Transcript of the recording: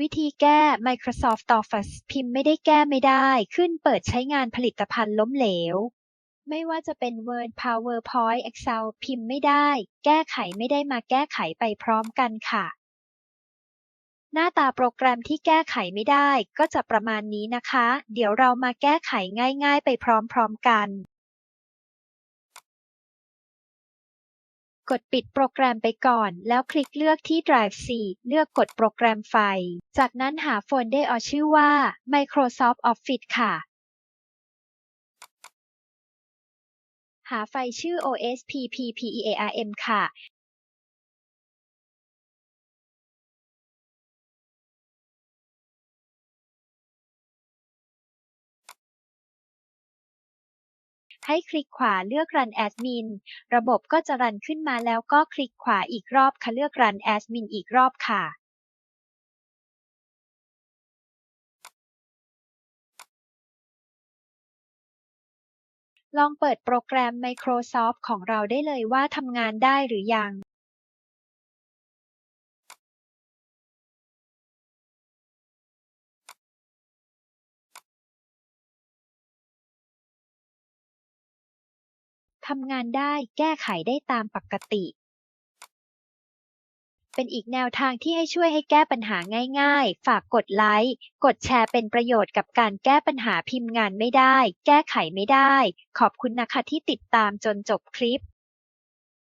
วิธีแก้ Microsoft Office พิมพ์ไม่ได้แก้ไม่ได้ ขึ้นเปิดใช้งานผลิตภัณฑ์ล้มเหลว ไม่ว่าจะเป็น Word PowerPoint Excel พิมพ์ไม่ได้ แก้ไขไม่ได้มาแก้ไขไปพร้อมกันค่ะ หน้าตาโปรแกรมที่แก้ไขไม่ได้ก็จะประมาณนี้นะคะ เดี๋ยวเรามาแก้ไขง่าย ๆ ไปพร้อมๆกัน กดปิดโปรแกรมไปก่อน แล้วคลิกเลือกที่ Drive C เลือกกดโปรแกรมไฟล์ จากนั้นหาโฟลเดอร์ชื่อว่า Microsoft Office ค่ะ หาไฟล์ชื่อ osppppearm ค่ะ ให้คลิกขวาเลือก Run Admin ระบบก็จะรันขึ้นมาแล้วก็คลิกขวาอีกรอบค่ะเลือก Run Admin อีกรอบค่ะ ลองเปิดโปรแกรม Microsoft ของเราได้เลยว่าทำงานได้หรือยัง ทำงานได้แก้ไขได้ตามปกติ เป็นอีกแนวทางที่ให้ช่วยให้แก้ปัญหาง่าย ๆ ฝากกดไลค์ กดแชร์เป็นประโยชน์กับการแก้ปัญหาพิมพ์งานไม่ได้ แก้ไขไม่ได้ ขอบคุณนะคะที่ติดตามจนจบคลิป